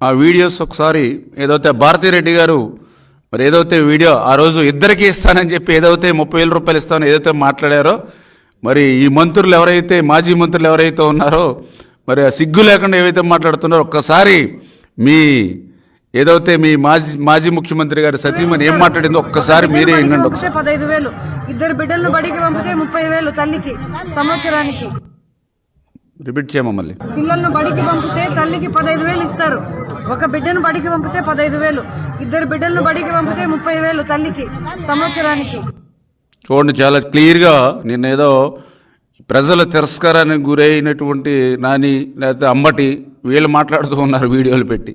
ఆ వీడియోస్ ఒకసారి ఏదైతే భారతిరెడ్డి గారు మరి ఏదైతే వీడియో ఆ రోజు ఇద్దరికి ఇస్తానని చెప్పి ఏదైతే ముప్పై వేల రూపాయలు ఇస్తానని ఏదైతే మాట్లాడారో మరి ఈ మంత్రులు ఎవరైతే మాజీ మంత్రులు ఎవరైతే ఉన్నారో మరి ఆ సిగ్గు లేకుండా ఏవైతే మాట్లాడుతున్నారో ఒక్కసారి మీ ఏదైతే మీ మాజీ మాజీ ముఖ్యమంత్రి గారు సతీమణి ఏం మాట్లాడిందో ఒక్కసారి మీరే వినండి పదహైదు వేలు. ఇద్దరు బిడ్డలను బడికి పంపితే ముప్పై వేలు తల్లికి సంవత్సరానికి. రిపీట్ చేయమా మళ్ళీ? పిల్లలను బడికి పంపితే తల్లికి పదహైదు వేలు ఇస్తారు. ఒక బిడ్డను బడికి పంపితే పదహైదు వేలు ఇద్దరు బిడ్డలను బడికి పంపితే ముప్పై వేలు తల్లికి సంవత్సరానికి. చూడండి చాలా క్లియర్గా నేనేదో ప్రజల తిరస్కారానికి గురైనటువంటి నాని లేకపోతే అంబటి వీళ్ళు మాట్లాడుతూ ఉన్నారు వీడియోలు పెట్టి.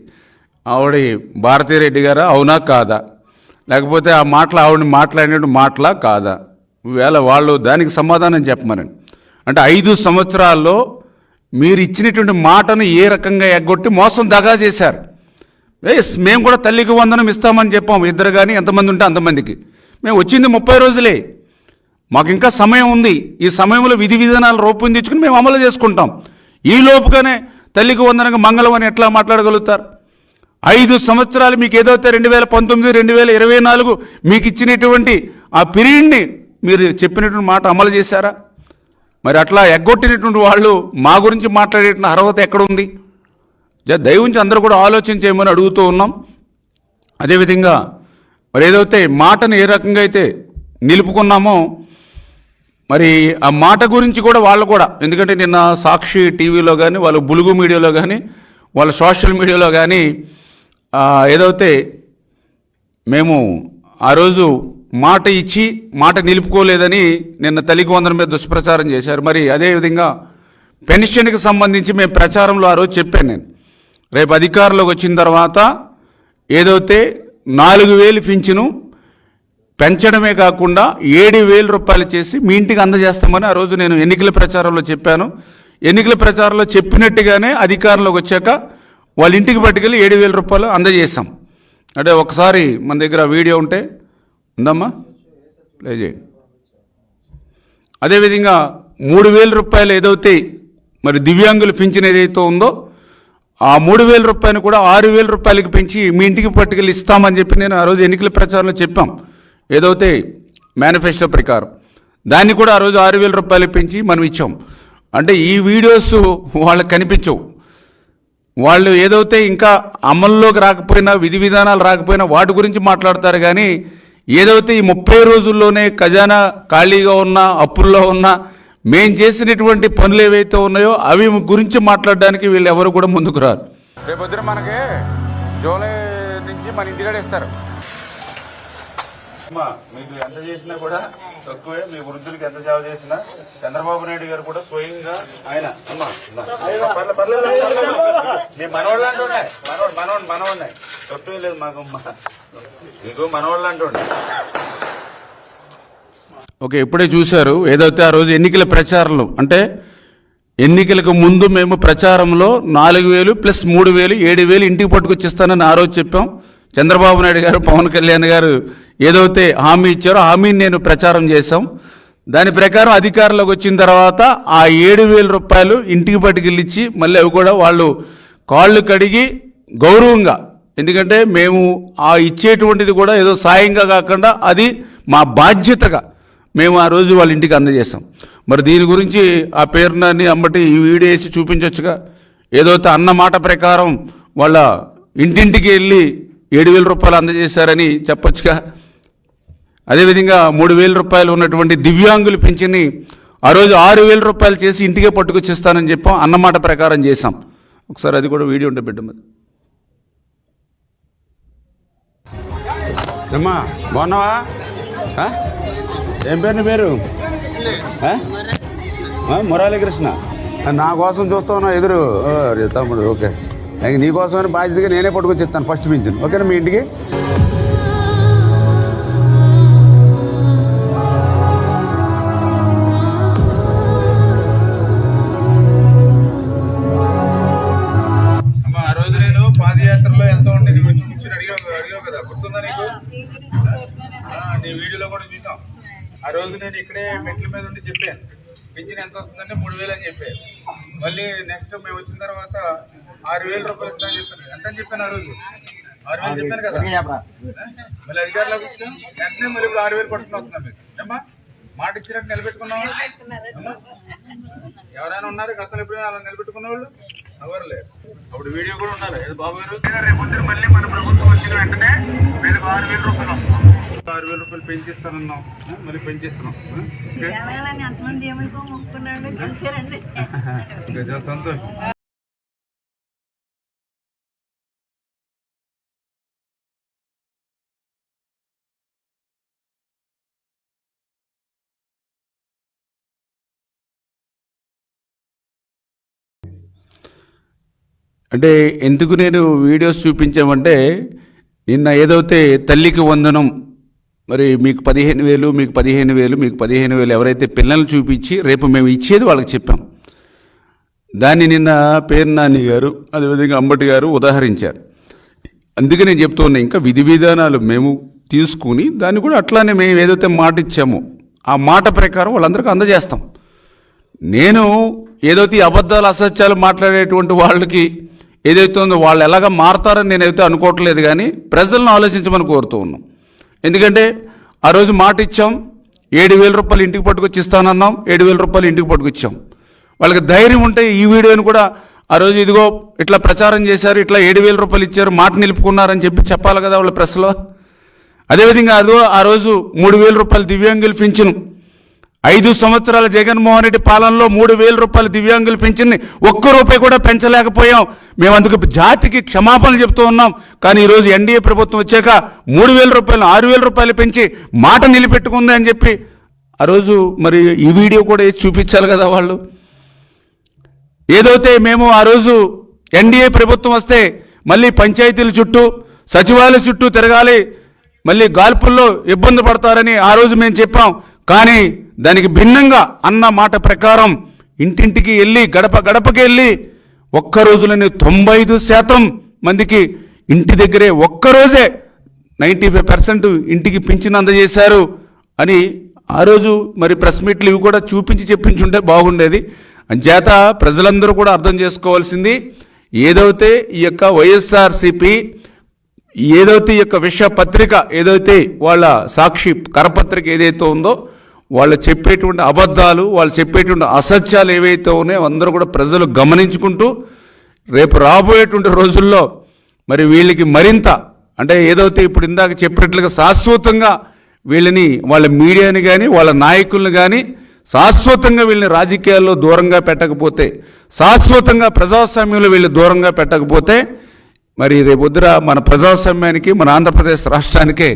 ఆవిడ భారతీరెడ్డి గారా? అవునా కాదా? లేకపోతే ఆ మాటలు ఆవిడని మాట్లాడినట్టు మాటలా కాదా? వేళ వాళ్ళు దానికి సమాధానం చెప్పమనండి. అంటే ఐదు సంవత్సరాల్లో మీరు ఇచ్చినటువంటి మాటను ఏ రకంగా ఎగ్గొట్టి మోసం దగా చేశారు? ఎస్ మేము కూడా తల్లికి వందనం ఇస్తామని చెప్పాం. ఇద్దరు కానీ ఎంతమంది ఉంటే అంతమందికి. మేము వచ్చింది ముప్పై రోజులే. మాకు ఇంకా సమయం ఉంది. ఈ సమయంలో విధి విధానాలు రూపొందించుకుని మేము అమలు చేసుకుంటాం. ఈ లోపుగానే తల్లికి వందనంగా మంగళం అని ఎట్లా మాట్లాడగలుగుతారు? ఐదు సంవత్సరాలు మీకు ఏదైతే రెండు వేల పంతొమ్మిది రెండు వేల ఇరవై నాలుగు మీకు ఇచ్చినటువంటి ఆ పీరియడ్ని మీరు చెప్పినటువంటి మాట అమలు చేశారా? మరి అట్లా ఎగ్గొట్టినటువంటి వాళ్ళు మా గురించి మాట్లాడేటువంటి అర్హత ఎక్కడ ఉంది జ- దయవుంచి అందరూ కూడా ఆలోచన చేయమని అడుగుతూ ఉన్నాం. అదేవిధంగా మరి ఏదైతే మాటను ఏ రకంగా అయితే నిలుపుకున్నామో మరి ఆ మాట గురించి కూడా వాళ్ళు కూడా ఎందుకంటే నిన్న సాక్షి టీవీలో కానీ వాళ్ళ బులుగు మీడియాలో కానీ వాళ్ళ సోషల్ మీడియాలో కానీ ఏదైతే మేము ఆ రోజు మాట ఇచ్చి మాట నిలుపుకోలేదని నిన్న తల్లికి వందల మీద దుష్ప్రచారం చేశారు. మరి అదేవిధంగా పెన్షన్కి సంబంధించి మేము ప్రచారంలో ఆ రోజు చెప్పాను నేను. రేపు అధికారంలోకి వచ్చిన తర్వాత ఏదైతే నాలుగు వేలు పింఛను పెంచడమే కాకుండా ఏడు వేల రూపాయలు చేసి మీ ఇంటికి అందజేస్తామని ఆ రోజు నేను ఎన్నికల ప్రచారంలో చెప్పాను. ఎన్నికల ప్రచారంలో చెప్పినట్టుగానే అధికారంలోకి వచ్చాక వాళ్ళ ఇంటికి పట్టుకెళ్ళి ఏడు వేల రూపాయలు అందజేస్తాం అంటే ఒకసారి మన దగ్గర వీడియో ఉంటే ఉందమ్మా? ప్లే చేయండి. అదేవిధంగా మూడు వేల రూపాయలు ఏదైతే మరి దివ్యాంగులు పింఛన్ ఏదైతే ఉందో ఆ మూడు వేల రూపాయలు కూడా ఆరు వేల రూపాయలకి పెంచి మీ ఇంటికి పట్టుకెళ్ళి ఇస్తామని చెప్పి నేను ఆ రోజు ఎన్నికల ప్రచారంలో చెప్పాం. ఏదైతే మేనిఫెస్టో ప్రకారం. దాన్ని కూడా ఆ రోజు ఆరు వేల రూపాయలు పెంచి మనం ఇచ్చాం. అంటే ఈ వీడియోస్ వాళ్ళకి కనిపించవు. వాళ్ళు ఏదైతే ఇంకా అమల్లోకి రాకపోయినా విధి విధానాలు రాకపోయినా వాటి గురించి మాట్లాడతారు కానీ ఏదైతే ఈ ముప్పై రోజుల్లోనే ఖజానా ఖాళీగా ఉన్న అప్పుల్లో ఉన్న మేం చేసినటువంటి పనులు ఏవైతే ఉన్నాయో అవి గురించి మాట్లాడడానికి వీళ్ళు ఎవరు కూడా ముందుకు రారు. రేపొద్దున మనకి జూలై నుంచి మన ఇంటికాడ ఇస్తారు. అమ్మా మీకు ఎంత చేసినా కూడా తక్కువే. మీ వృద్ధులకి ఎంత సేవ చేసినా చంద్రబాబు నాయుడు గారు కూడా స్వయంగా ఆయన. అమ్మా. మీ మనవాళ్ళు అంటుండే మనవాడు మనవాడు మనవాడినే. తప్పేం లేదు మాకు. మీకు మనవాళ్ళు అంటుండే ఓకే ఇప్పుడే చూశారు. ఏదైతే ఆ రోజు ఎన్నికల ప్రచారంలో అంటే ఎన్నికలకు ముందు మేము ప్రచారంలో నాలుగు వేలు ప్లస్ మూడు వేలు ఏడు వేలు ఇంటికి పట్టుకొచ్చిస్తానని ఆ రోజు చెప్పాం. చంద్రబాబు నాయుడు గారు పవన్ కళ్యాణ్ గారు ఏదైతే హామీ ఇచ్చారో హామీని నేను ప్రచారం చేశాం. దాని ప్రకారం అధికారంలోకి వచ్చిన తర్వాత ఆ ఏడు వేల రూపాయలు ఇంటికి పట్టుకెళ్ళిచ్చి మళ్ళీ అవి కూడా వాళ్ళు కాళ్ళు కడిగి గౌరవంగా ఎందుకంటే మేము ఆ ఇచ్చేటువంటిది కూడా ఏదో సాయంగా కాకుండా అది మా బాధ్యతగా మేము ఆ రోజు వాళ్ళ ఇంటికి అందజేస్తాం మరి దీని గురించి ఆ పేరుని అమ్మటి ఈ వీడియో వేసి చూపించవచ్చుగా ఏదైతే అన్న మాట ప్రకారం వాళ్ళ ఇంటింటికి వెళ్ళి ఏడు వేల రూపాయలు అందజేశారని చెప్పొచ్చుగా? అదేవిధంగా మూడు వేల రూపాయలు ఉన్నటువంటి దివ్యాంగులు పింఛని ఆ రోజు ఆరు వేల రూపాయలు చేసి ఇంటికే పట్టుకొచ్చిస్తానని చెప్పాం అన్నమాట ప్రకారం చేశాం. ఒకసారి అది కూడా వీడియో ఉంటే బిడ్డ అమ్మా బాగున్నావా? ఏం పేరు నీ పేరు? ఆ? నా కోసం చూస్తావున్నా ఎదురు? ఓ, తమ్ముడు ఓకే. నీ కోసమని బాధ్యతగా నేనే పట్టుకొచ్చి చెప్తాను ఫస్ట్ పింఛన్. ఓకేనా మీ ఇంటికి? చూసాం ఆ రోజు నేను ఇక్కడే మెట్ల మీద ఉండి చెప్పాను. పింఛన్ ఎంత వస్తుందంటే మూడు వేలు అని చెప్పాను మళ్ళీ నెక్స్ట్ మేము వచ్చిన తర్వాత ఆరు వేల రూపాయలు ఇస్తాను చెప్పాను. ఎంత అని చెప్పాను ఆ రోజు? ఆరు వేలు చెప్పాను కదా. మళ్ళీ అధికారులకు వచ్చాం వెంటనే మరి ఇప్పుడు ఆరు వేలు పట్టుకుని వస్తున్నాం మీరు. ఏమ్మా? మాట ఇచ్చినట్టు నిలబెట్టుకున్నావా? అమ్మా? ఎవరైనా ఉన్నారు? గతంలో ఎప్పుడైనా అలా నిలబెట్టుకున్న వాళ్ళు? ఎవరు లేరు. అప్పుడు వీడియో కూడా ఉండాలి. బాబు గారు? రేపు మళ్ళీ మన ప్రభుత్వం వచ్చిన వెంటనే మీరు ఆరు వేల రూపాయలు వస్తున్నాం ఆరు వేల రూపాయలు పెంచిస్తానన్నాం మళ్ళీ పెంచిస్తున్నాం సంతోషం. అంటే ఎందుకు నేను వీడియోస్ చూపించామంటే నిన్న ఏదైతే తల్లికి వందనం మరి మీకు పదిహేను వేలు మీకు పదిహేను వేలు మీకు పదిహేను వేలు ఎవరైతే పిల్లల్ని చూపించి రేపు మేము ఇచ్చేది వాళ్ళకి చెప్పాం. దాన్ని నిన్న పేరు నాని గారు అదేవిధంగా అంబటి గారు ఉదాహరించారు. అందుకే నేను చెప్తున్నా ఇంకా విధి విధానాలు మేము తీసుకుని దాన్ని కూడా అట్లానే మేము ఏదైతే మాట ఇచ్చామో ఆ మాట ప్రకారం వాళ్ళందరికీ అందజేస్తాం. నేను ఏదైతే అబద్ధాలు అసత్యాలు మాట్లాడేటువంటి వాళ్ళకి ఏదైతే ఉందో వాళ్ళు ఎలాగ మారతారని నేనైతే అనుకోవట్లేదు కానీ ప్రజలను ఆలోచించమని కోరుతూ ఉన్నాం. ఎందుకంటే ఆ రోజు మాట ఇచ్చాం ఏడు వేల రూపాయలు ఇంటికి పట్టుకొచ్చి ఇస్తానన్నాం ఏడు వేల రూపాయలు ఇంటికి పట్టుకొచ్చాం. వాళ్ళకి ధైర్యం ఉంటే ఈ వీడియోని కూడా ఆ రోజు ఇదిగో ఇట్లా ప్రచారం చేశారు ఇట్లా ఏడు వేల రూపాయలు ఇచ్చారు మాట నిలుపుకున్నారని చెప్పి చెప్పాలి కదా వాళ్ళ ప్రెస్లో. అదేవిధంగా అదో ఆ రోజు మూడు వేల రూపాయలు దివ్యాంగులు పెంచును ఐదు సంవత్సరాల జగన్మోహన్ రెడ్డి పాలనలో మూడు వేల రూపాయలు దివ్యాంగులు పెంచింది. ఒక్క రూపాయి కూడా పెంచలేకపోయాం. మేము అందుకు జాతికి క్షమాపణలు చెప్తూ ఉన్నాం. కానీ ఈరోజు ఎన్డీఏ ప్రభుత్వం వచ్చాక మూడు వేల రూపాయలు ఆరు వేల రూపాయలు పెంచి మాట నిలబెట్టుకుంది అని చెప్పి ఆ రోజు మరి ఈ వీడియో కూడా వేసి చూపించాలి కదా వాళ్ళు. ఏదైతే మేము ఆ రోజు ఎన్డీఏ ప్రభుత్వం వస్తే మళ్ళీ పంచాయతీల చుట్టూ సచివాలయ చుట్టూ తిరగాలి. మళ్ళీ గాల్పుల్లో ఇబ్బంది పడతారని ఆ రోజు మేము చెప్పాం. కానీ దానికి భిన్నంగా అన్న మాట ప్రకారం ఇంటింటికి వెళ్ళి గడప గడపకి వెళ్ళి ఒక్క రోజులోనే తొంభై ఐదు శాతం మందికి ఇంటి దగ్గరే ఒక్కరోజే నైంటీ ఫైవ్ పర్సెంట్ ఇంటికి పింఛన్ అందజేశారు అని ఆ రోజు మరి ప్రెస్ మీట్లు ఇవి కూడా చూపించి చెప్పించుంటే బాగుండేది. అంచేత ప్రజలందరూ కూడా అర్థం చేసుకోవాల్సింది ఏదైతే ఈ యొక్క వైఎస్ఆర్సిపి ఏదైతే ఈ యొక్క విషయ పత్రిక ఏదైతే వాళ్ళ సాక్షి కరపత్రిక ఏదైతే ఉందో వాళ్ళు చెప్పేటువంటి అబద్ధాలు వాళ్ళు చెప్పేటువంటి అసత్యాలు ఏవైతే ఉన్నాయో అందరూ కూడా ప్రజలు గమనించుకుంటూ రేపు రాబోయేటువంటి రోజుల్లో మరి వీళ్ళకి మరింత అంటే ఏదైతే ఇప్పుడు ఇందాక చెప్పినట్లుగా శాశ్వతంగా వీళ్ళని వాళ్ళ మీడియాని కానీ వాళ్ళ నాయకుల్ని కానీ శాశ్వతంగా వీళ్ళని రాజకీయాల్లో దూరంగా పెట్టకపోతే శాశ్వతంగా ప్రజాస్వామ్యంలో వీళ్ళు దూరంగా పెట్టకపోతే మరి రేపొద్దున మన ప్రజాస్వామ్యానికి మన ఆంధ్రప్రదేశ్ రాష్ట్రానికే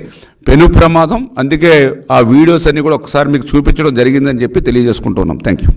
పెను ప్రమాదం. అందుకే ఆ వీడియోస్ అన్ని కూడా ఒకసారి మీకు చూపించడం జరిగిందని చెప్పి తెలియజేసుకుంటున్నాం. Thank you